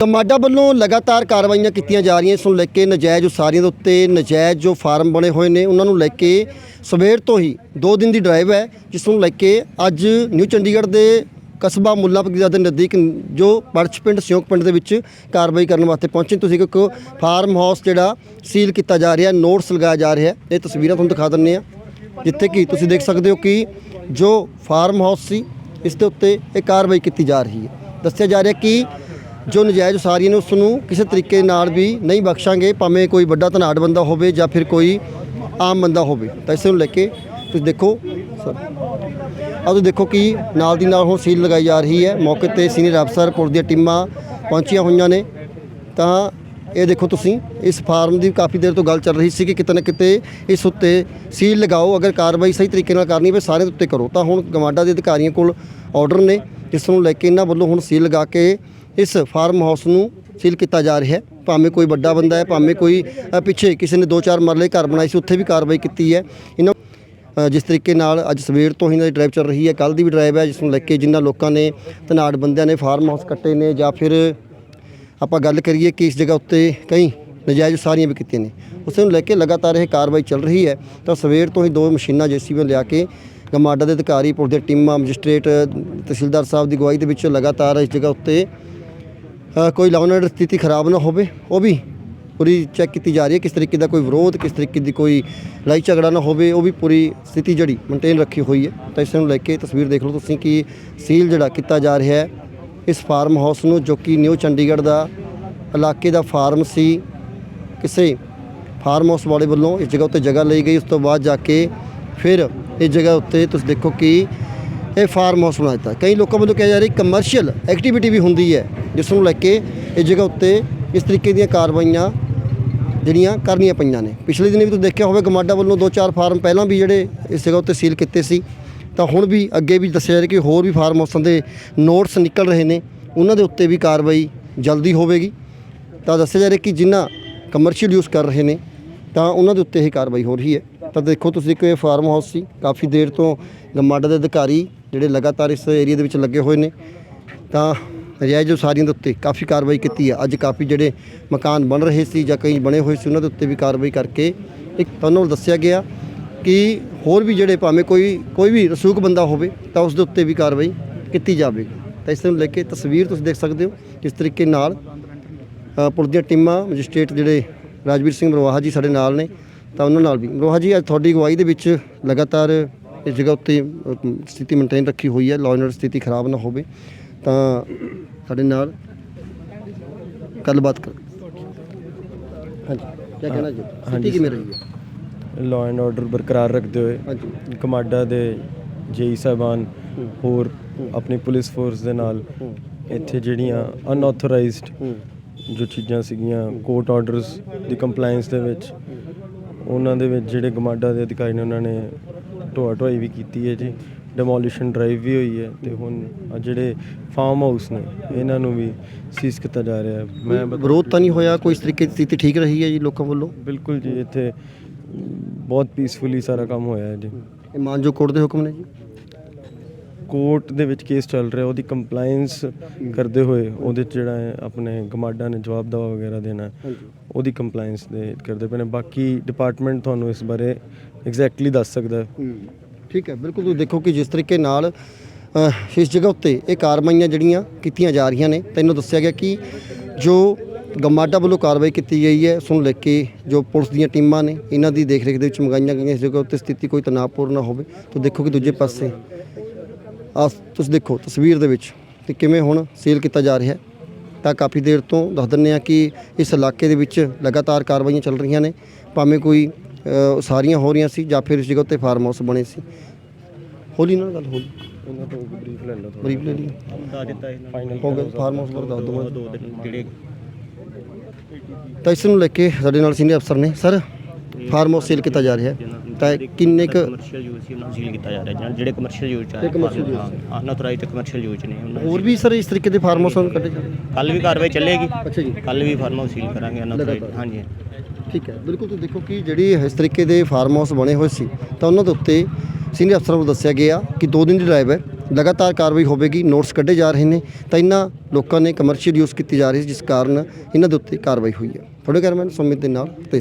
ਕਮਾਡਾ ਵੱਲੋਂ ਲਗਾਤਾਰ ਕਾਰਵਾਈਆਂ ਕੀਤੀਆਂ ਜਾ ਰਹੀਆਂ, ਇਸ ਨੂੰ ਲੈ ਕੇ ਨਜਾਇਜ਼ ਉਸਾਰੀਆਂ ਦੇ ਉੱਤੇ ਨਜਾਇਜ਼ ਜੋ ਫਾਰਮ ਬਣੇ ਹੋਏ ਨੇ, ਉਹਨਾਂ ਨੂੰ ਲੈ ਕੇ ਸਵੇਰ ਤੋਂ ਹੀ 2 ਦਿਨ ਦੀ ਡਰਾਈਵ ਹੈ, ਜਿਸ ਨੂੰ ਲੈ ਕੇ ਅੱਜ ਨਿਊ ਚੰਡੀਗੜ੍ਹ ਦੇ ਕਸਬਾ ਮੁੱਲਾਪੁਰ ਦੇ ਨਜ਼ਦੀਕ ਜੋ ਪਰਚ ਪਿੰਡ, ਸਿਉਂਕ ਪਿੰਡ ਦੇ ਵਿੱਚ ਕਾਰਵਾਈ ਕਰਨ ਵਾਸਤੇ ਪਹੁੰਚੇ ਤੁਸੀਂ ਇੱਕ ਫਾਰਮ ਹਾਊਸ ਜਿਹੜਾ ਸੀਲ ਕੀਤਾ ਜਾ ਰਿਹਾ, ਨੋਟਸ ਲਗਾਇਆ ਜਾ ਰਿਹਾ, ਇਹ ਤਸਵੀਰਾਂ ਤੁਹਾਨੂੰ ਦਿਖਾ ਦਿੰਨੇ ਆ ਜਿੱਥੇ ਕਿ ਤੁਸੀਂ ਦੇਖ ਸਕਦੇ ਹੋ ਕਿ ਜੋ ਫਾਰਮ ਹਾਊਸ ਸੀ, ਇਸ ਦੇ ਉੱਤੇ ਇਹ ਕਾਰਵਾਈ ਕੀਤੀ ਜਾ ਰਹੀ ਹੈ। ਦੱਸਿਆ ਜਾ ਰਿਹਾ ਕਿ ਜੋ ਨਜਾਇਜ਼ ਉਸਾਰੀ ਨੇ ਉਸ ਨੂੰ ਕਿਸੇ ਤਰੀਕੇ ਨਾਲ ਵੀ ਨਹੀਂ ਬਖਸ਼ਾਂਗੇ, ਭਾਵੇਂ ਕੋਈ ਵੱਡਾ ਧਨਾੜ ਬੰਦਾ ਹੋਵੇ ਜਾਂ ਫਿਰ ਕੋਈ ਆਮ ਬੰਦਾ ਹੋਵੇ। ਤਾਂ ਇਸ ਨੂੰ ਲੈ ਕੇ ਤੁਸੀਂ ਦੇਖੋ, ਸਰ। ਤੁਸੀਂ ਦੇਖੋ ਕਿ ਨਾਲ ਦੀ ਨਾਲ ਹੁਣ ਸੀਲ ਲਗਾਈ ਜਾ ਰਹੀ ਹੈ। ਮੌਕੇ ਤੇ ਸੀਨੀਅਰ ਅਫਸਰ, ਪੁਲਿਸ ਦੀਆਂ ਟੀਮਾਂ ਪਹੁੰਚੀਆਂ ਹੋਈਆਂ ਨੇ। ਤਾਂ ਇਹ ਦੇਖੋ ਤੁਸੀਂ, ਇਸ ਫਾਰਮ ਦੀ ਕਾਫੀ ਦੇਰ ਤੋਂ ਗੱਲ ਚੱਲ ਰਹੀ ਸੀ ਕਿ ਕਿਤੇ ਨਾ ਕਿਤੇ ਇਸ ਉੱਤੇ ਸੀਲ ਲਗਾਓ, ਅਗਰ ਕਾਰਵਾਈ ਸਹੀ ਤਰੀਕੇ ਨਾਲ ਕਰਨੀ ਹੋਵੇ ਸਾਰੇ ਦੇ ਉੱਤੇ ਕਰੋ। ਤਾਂ ਹੁਣ ਗਵਾਂਡਾ ਦੇ ਅਧਿਕਾਰੀਆਂ ਕੋਲ ਆਰਡਰ ਨੇ, ਜਿਸ ਨੂੰ ਲੈ ਕੇ ਇਹਨਾਂ ਵੱਲੋਂ ਹੁਣ ਸੀਲ ਲਗਾ ਕੇ ਇਸ ਫਾਰਮ ਹਾਊਸ ਨੂੰ ਸੀਲ ਕੀਤਾ ਜਾ ਰਿਹਾ ਹੈ। ਭਾਵੇਂ ਕੋਈ ਵੱਡਾ ਬੰਦਾ ਹੈ, ਭਾਵੇਂ ਕੋਈ ਪਿੱਛੇ ਕਿਸੇ ਨੇ ਦੋ ਚਾਰ ਮਰਲੇ ਘਰ ਬਣਾਏ ਸੀ, ਉੱਥੇ ਵੀ ਕਾਰਵਾਈ ਕੀਤੀ ਹੈ। ਇਹਨਾਂ ਜਿਸ ਤਰੀਕੇ ਨਾਲ ਅੱਜ ਸਵੇਰ ਤੋਂ ਹੀ ਇਹਨਾਂ ਦੀ ਡਰਾਈਵ ਚੱਲ ਰਹੀ ਹੈ ਕੱਲ ਦੀ ਵੀ ਡਰਾਈਵ ਹੈ, ਜਿਸ ਨੂੰ ਲੈ ਕੇ ਜਿਨ੍ਹਾਂ ਲੋਕਾਂ ਨੇ, ਧਨਾੜ ਬੰਦਿਆਂ ਨੇ ਫਾਰਮ ਹਾਊਸ ਕੱਟੇ ਨੇ ਜਾਂ ਫਿਰ ਆਪਾਂ ਗੱਲ ਕਰੀਏ ਕਿ ਇਸ ਜਗ੍ਹਾ ਉੱਤੇ ਕਈ ਨਜਾਇਜ਼ ਉਸਾਰੀਆਂ ਵੀ ਕੀਤੀਆਂ ਨੇ। ਉਸ ਨੂੰ ਲੈ ਕੇ ਲਗਾਤਾਰ ਇਹ ਕਾਰਵਾਈ ਚੱਲ ਰਹੀ ਹੈ। ਤਾਂ ਸਵੇਰ ਤੋਂ ਹੀ ਦੋ ਮਸ਼ੀਨਾਂ ਜੇਸੀਬੀ ਲਿਆ ਕੇ ਗਮਾਡਾ ਦੇ ਅਧਿਕਾਰੀ, ਪੁਲਿਸ ਦੀਆਂ ਟੀਮਾਂ, ਮੈਜਿਸਟ੍ਰੇਟ, ਤਹਿਸੀਲਦਾਰ ਸਾਹਿਬ ਦੀ ਅਗਵਾਈ ਦੇ ਵਿੱਚ ਲਗਾਤਾਰ ਇਸ ਜਗ੍ਹਾ ਉੱਤੇ ਕੋਈ ਲਾਉਣ ਆਰਡਰ ਸਥਿਤੀ ਖਰਾਬ ਨਾ ਹੋਵੇ, ਉਹ ਵੀ ਪੂਰੀ ਚੈੱਕ ਕੀਤੀ ਜਾ ਰਹੀ ਹੈ, ਕਿਸ ਤਰੀਕੇ ਦਾ ਕੋਈ ਵਿਰੋਧ, ਕਿਸ ਤਰੀਕੇ ਦੀ ਕੋਈ ਲੜਾਈ ਝਗੜਾ ਨਾ ਹੋਵੇ, ਉਹ ਵੀ ਪੂਰੀ ਸਥਿਤੀ ਜਿਹੜੀ ਮੇਨਟੇਨ ਰੱਖੀ ਹੋਈ ਹੈ। ਤਾਂ ਇਸ ਨੂੰ ਲੈ ਕੇ ਤਸਵੀਰ ਦੇਖ ਲਓ ਤੁਸੀਂ ਕਿ ਸੀਲ ਜਿਹੜਾ ਕੀਤਾ ਜਾ ਰਿਹਾ ਹੈ, ਇਸ ਫਾਰਮ ਹਾਊਸ ਨੂੰ ਜੋ ਕਿ ਨਿਊ ਚੰਡੀਗੜ੍ਹ ਦਾ ਇਲਾਕੇ ਦਾ ਫਾਰਮ ਸੀ, ਕਿਸੇ ਫਾਰਮ ਹਾਊਸ ਵਾਲੇ ਵੱਲੋਂ ਇਸ ਜਗ੍ਹਾ ਉੱਤੇ ਜਗ੍ਹਾ ਲਈ ਗਈ, ਉਸ ਤੋਂ ਬਾਅਦ ਜਾ ਕੇ ਫਿਰ ਇਸ ਜਗ੍ਹਾ ਉੱਤੇ ਤੁਸੀਂ ਦੇਖੋ ਕਿ ਇਹ ਫਾਰਮ ਹਾਊਸ ਬਣਾ ਦਿੱਤਾ ਕਈ ਲੋਕਾਂ ਵੱਲੋਂ ਕਿਹਾ ਜਾ ਰਿਹਾ ਕਮਰਸ਼ੀਅਲ ਐਕਟੀਵਿਟੀ ਵੀ ਹੁੰਦੀ ਹੈ, ਜਿਸ ਨੂੰ ਲੈ ਕੇ ਇਸ ਜਗ੍ਹਾ ਉੱਤੇ ਇਸ ਤਰੀਕੇ ਦੀਆਂ ਕਾਰਵਾਈਆਂ ਜਿਹੜੀਆਂ ਕਰਨੀਆਂ ਪਈਆਂ ਨੇ। ਪਿਛਲੇ ਦਿਨ ਵੀ ਤੁਸੀਂ ਦੇਖਿਆ ਹੋਵੇ, ਗਮਾਡਾ ਵੱਲੋਂ ਦੋ ਚਾਰ ਫਾਰਮ ਪਹਿਲਾਂ ਵੀ ਜਿਹੜੇ ਇਸ ਜਗ੍ਹਾ ਉੱਤੇ ਸੀਲ ਕੀਤੇ ਸੀ, ਤਾਂ ਹੁਣ ਵੀ ਅੱਗੇ ਵੀ ਦੱਸਿਆ ਜਾ ਰਿਹਾ ਕਿ ਹੋਰ ਵੀ ਫਾਰਮ ਹਾਊਸਾਂ ਦੇ ਨੋਟਸ ਨਿਕਲ ਰਹੇ ਨੇ। ਉਹਨਾਂ ਦੇ ਉੱਤੇ ਵੀ ਕਾਰਵਾਈ ਜਲਦੀ ਹੋਵੇਗੀ। ਤਾਂ ਦੱਸਿਆ ਜਾ ਰਿਹਾ ਕਿ ਜਿਨ੍ਹਾਂ ਕਮਰਸ਼ੀਅਲ ਯੂਜ਼ ਕਰ ਰਹੇ ਨੇ, ਤਾਂ ਉਹਨਾਂ ਦੇ ਉੱਤੇ ਇਹ ਕਾਰਵਾਈ ਹੋ ਰਹੀ ਹੈ। ਤਾਂ ਦੇਖੋ ਤੁਸੀਂ ਕਿ ਇਹ ਫਾਰਮ ਹਾਊਸ ਸੀ। ਕਾਫੀ ਦੇਰ ਤੋਂ ਗਮਾਡਾ ਦੇ ਅਧਿਕਾਰੀ ਜਿਹੜੇ ਲਗਾਤਾਰ ਇਸ ਏਰੀਆ ਦੇ ਵਿੱਚ ਲੱਗੇ ਹੋਏ ਨੇ, ਤਾਂ ਨਜਾਇਜ਼ ਉਸਾਰੀਆਂ ਦੇ ਉੱਤੇ ਕਾਫੀ ਕਾਰਵਾਈ ਕੀਤੀ ਹੈ। ਅੱਜ ਕਾਫੀ ਜਿਹੜੇ ਮਕਾਨ ਬਣ ਰਹੇ ਸੀ ਜਾਂ ਕਈ ਬਣੇ ਹੋਏ ਸੀ, ਉਹਨਾਂ ਦੇ ਉੱਤੇ ਵੀ ਕਾਰਵਾਈ ਕਰਕੇ ਇੱਕ ਤੁਹਾਨੂੰ ਦੱਸਿਆ ਗਿਆ ਕਿ ਹੋਰ ਵੀ ਜਿਹੜੇ ਭਾਵੇਂ ਕੋਈ ਕੋਈ ਵੀ ਰਸੂਕ ਬੰਦਾ ਹੋਵੇ, ਤਾਂ ਉਸ ਦੇ ਉੱਤੇ ਵੀ ਕਾਰਵਾਈ ਕੀਤੀ ਜਾਵੇਗੀ ਤਾਂ ਇਸ ਨੂੰ ਲੈ ਕੇ ਤਸਵੀਰ ਤੁਸੀਂ ਦੇਖ ਸਕਦੇ ਹੋ ਕਿਸ ਤਰੀਕੇ ਨਾਲ ਪੁਲਿਸ ਦੀਆਂ ਟੀਮਾਂ, ਮੈਜਿਸਟ੍ਰੇਟ ਜਿਹੜੇ ਰਾਜਵੀਰ ਸਿੰਘ ਮਰਵਾਹਾ ਜੀ ਸਾਡੇ ਨਾਲ ਨੇ, ਤਾਂ ਉਹਨਾਂ ਨਾਲ ਵੀ। ਮਰਵਾਹਾ ਜੀ, ਅੱਜ ਤੁਹਾਡੀ ਅਗਵਾਈ ਦੇ ਵਿੱਚ ਲਗਾਤਾਰ ਇਸ ਜਗ੍ਹਾ ਉੱਤੇ ਸਥਿਤੀ ਮੇਨਟੇਨ ਰੱਖੀ ਹੋਈ ਹੈ ਲਾਅ ਐਂਡ ਸਥਿਤੀ ਖਰਾਬ ਨਾ ਹੋਵੇ ਤਾਂ ਸਾਡੇ ਨਾਲ ਗੱਲਬਾਤ ਕਰ ਹਾਂਜੀ ਕੀ ਕਹਿਣਾ ਜੀ? ਸਥਿਤੀ ਕਿਵੇਂ ਰਹੀ ਹੈ? ਲਾਅ ਐਂਡ ਆਰਡਰ ਬਰਕਰਾਰ ਰੱਖਦੇ ਹੋਏ ਹਾਂਜੀ। ਕਮਾਡਾ ਦੇ ਜੇਈ ਸਾਹਿਬਾਨ ਹੋਰ ਆਪਣੀ ਪੁਲਿਸ ਫੋਰਸ ਦੇ ਨਾਲ ਇੱਥੇ ਜਿਹੜੀਆਂ ਅਨਆਥੋਰਾਈਜ਼ਡ ਜੋ ਚੀਜ਼ਾਂ ਸੀਗੀਆਂ ਕੋਰਟ ਆਰਡਰਸ ਦੀ ਕੰਪਲਾਈਂਸ ਦੇ ਵਿੱਚ ਉਹਨਾਂ ਦੇ ਵਿੱਚ ਜਿਹੜੇ ਗਮਾਡਾ ਦੇ ਅਧਿਕਾਰੀ ਨੇ ਉਹਨਾਂ ਨੇ ਢੋਆ ਢੋਆਈ ਵੀ ਕੀਤੀ ਹੈ ਜੀ। ਡਿਮੋਲੀਸ਼ਨ ਡਰਾਈਵ ਵੀ ਹੋਈ ਹੈ ਤੇ ਹੁਣ ਆਹ ਜਿਹੜੇ ਫਾਰਮ ਹਾਊਸ ਨੇ ਇਹਨਾਂ ਨੂੰ ਵੀ ਸੀਜ਼ ਕੀਤਾ ਜਾ ਰਿਹਾ ਹੈ। ਮੈਂ ਬਤਾ- ਵਿਰੋਧ ਤਾਂ ਨਹੀਂ ਹੋਇਆ? ਕੋਈ ਇਸ ਤਰੀਕੇ ਦੀ ਸਥਿਤੀ ਠੀਕ ਰਹੀ ਹੈ ਜੀ ਲੋਕਾਂ ਵੱਲੋਂ? ਬਿਲਕੁਲ ਜੀ ਇੱਥੇ ਬਹੁਤ ਪੀਸਫੁਲੀ ਸਾਰਾ ਕੰਮ ਹੋਇਆ ਹੈ ਜੀ। ਇਹ ਮਾਨਜੋ ਕੋਰਟ ਦੇ ਹੁਕਮ ਨੇ ਜੀ। ਕੋਰਟ ਦੇ ਵਿੱਚ ਕੇਸ ਚੱਲ ਰਿਹਾ ਉਹਦੀ ਕੰਪਲਾਈਂਸ ਕਰਦੇ ਹੋਏ ਉਹਦੇ 'ਚ ਜਿਹੜਾ ਹੈ ਆਪਣੇ ਗਮਾਡਾ ਨੇ ਜਵਾਬ ਦਵਾ ਵਗੈਰਾ ਦੇਣਾ ਉਹਦੀ ਕੰਪਲਾਈਂਸ ਦੇ ਕਰਦੇ ਪਏ ਨੇ। ਬਾਕੀ ਡਿਪਾਰਟਮੈਂਟ ਤੁਹਾਨੂੰ ਇਸ ਬਾਰੇ ਐਗਜ਼ੈਕਟਲੀ ਦੱਸ ਸਕਦਾ ਹੈ। ਠੀਕ ਹੈ ਬਿਲਕੁਲ ਤੁਸੀਂ ਦੇਖੋ ਕਿ ਜਿਸ ਤਰੀਕੇ ਨਾਲ ਇਸ ਜਗ੍ਹਾ ਉੱਤੇ ਇਹ ਕਾਰਵਾਈਆਂ ਜਿਹੜੀਆਂ ਕੀਤੀਆਂ ਜਾ ਰਹੀਆਂ ਨੇ ਤੈਨੂੰ ਦੱਸਿਆ ਗਿਆ ਕਿ ਜੋ ਗਮਾਡਾ ਵੱਲੋਂ ਕਾਰਵਾਈ ਕੀਤੀ ਗਈ ਹੈ ਉਸ ਨੂੰ ਲੈ ਕੇ ਜੋ ਪੁਲਿਸ ਦੀਆਂ ਟੀਮਾਂ ਨੇ ਇਹਨਾਂ ਦੀ ਦੇਖ ਰੇਖ ਦੇ ਵਿੱਚ ਮੰਗਾਈਆਂ ਗਈਆਂ ਇਸ ਜਗ੍ਹਾ ਉੱਤੇ ਸਥਿਤੀ ਕੋਈ ਤਣਾਅਪੂਰਨ ਨਾ ਹੋਵੇ ਤਾਂ ਦੇਖੋ ਕਿ ਦੂਜੇ ਪਾਸੇ ਆ ਤੁਸੀਂ ਦੇਖੋ ਤਸਵੀਰ ਦੇ ਵਿੱਚ ਕਿ ਕਿਵੇਂ ਹੁਣ ਸੀਲ ਕੀਤਾ ਜਾ ਰਿਹਾ ਹੈ। ਤਾਂ ਕਾਫੀ ਦੇਰ ਤੋਂ ਦੱਸ ਦਿੰਦੇ ਆ ਕਿ ਇਸ ਇਲਾਕੇ ਦੇ ਵਿੱਚ ਲਗਾਤਾਰ ਕਾਰਵਾਈਆਂ ਚੱਲ ਰਹੀਆਂ ਨੇ। ਭਾਵੇਂ ਕੋਈ ਅ, ਉਸਾਰੀਆਂ ਹੋ ਰਹੀਆਂ ਸੀ ਜਾਂ ਫਿਰ ਇਸ ਜਗ੍ਹਾ ਉੱਤੇ ਫਾਰਮ ਹਾਊਸ ਬਣੇ ਸੀ। ਹੋਲੀ ਨਾਲ ਗੱਲ ਹੋਲੀ। ਉਹਨਾਂ ਤੋਂ ਬਰੀਫ ਲੈ ਲਓ ਬਰੀਫ ਲੈ ਲਈ ਦੱਸ ਦਿੱਤਾ ਇਹਨਾਂ ਫਾਈਨਲ ਹੋ ਗਿਆ ਫਾਰਮ ਹਾਊਸ ਬਾਰੇ ਦੱਸ ਦਵਾਂ ਦੋ ਦਿਨ ਜਿਹੜੇ ਤਾਂ ਇਸ ਨੂੰ ਲੈ ਕੇ ਸਾਡੇ ਨਾਲ ਸੀਨੀਅਰ ਅਫਸਰ ਨੇ। ਸਰ ਫਾਰਮ ਹਾਊਸ ਸੀਲ ਕੀਤਾ ਜਾ ਰਿਹਾ ਹੈ। ਤਾਂ ਕਿੰਨੇ ਕੁ ਕਮਰਸ਼ੀਅਲ ਯੂਜ਼ ਸੀ ਉਹਨਾਂ ਨੂੰ ਸੀਲ ਕੀਤਾ ਜਾ ਰਿਹਾ ਜਿਹਨਾਂ- ਜਿਹੜੇ ਕਮਰਸ਼ੀਅਲ ਯੂਜ਼ ਚ ਹਾਂ ਅਨਆਥੋਰਾਈਜ਼ਡ ਕਮਰਸ਼ੀਅਲ ਯੂਜ਼ ਨੇ ਉਹਨਾਂ ਹੋਰ ਵੀ ਸਰ ਇਸ ਤਰੀਕੇ ਦੇ ਫਾਰਮ ਹਾਊਸ ਕੱਢੇ ਜਾ ਰਹੇ ਕੱਲ ਵੀ ਕਾਰਵਾਈ ਚੱਲੇਗੀ। ਅੱਛਾ ਜੀ। ਕੱਲ ਵੀ ਫਾਰਮ ਹਾਊਸ ਸੀਲ ਕਰਾਂਗੇ ਅਨਆਥੋਰਾਈਜ਼ਡ। ਹਾਂਜੀ। ਠੀਕ ਹੈ। ਬਿਲਕੁਲ ਤੁਸੀਂ ਦੇਖੋ ਕਿ ਜਿਹੜੀ ਇਸ ਤਰੀਕੇ ਦੇ ਫਾਰਮ ਹਾਊਸ ਬਣੇ ਹੋਏ ਸੀ ਤਾਂ ਉਹਨਾਂ ਦੇ ਉੱਤੇ ਸੀਨੀਅਰ ਅਫਸਰਾਂ ਨੂੰ ਦੱਸਿਆ ਗਿਆ ਕਿ 2 ਦਿਨ ਦੀ ਡਰਾਈਵ ਹੈ। ਲਗਾਤਾਰ ਕਾਰਵਾਈ ਹੋਵੇਗੀ ਨੋਟਸ ਕੱਢੇ ਜਾ ਰਹੇ ਨੇ। ਤਾਂ ਇਹਨਾਂ ਲੋਕਾਂ ਨੇ ਕਮਰਸ਼ੀਅਲ ਯੂਜ਼ ਕੀਤੀ ਜਾ ਰਹੀ ਸੀ ਜਿਸ ਕਾਰਨ ਇਹਨਾਂ ਦੇ ਉੱਤੇ ਕਾਰਵਾਈ ਹੋਈ ਹੈ। ਥੋੜੇ ਕੈਮਰਾਮੈਨ ਸੁਮਿਤ ਦੇ ਨਾਲ ਤੇ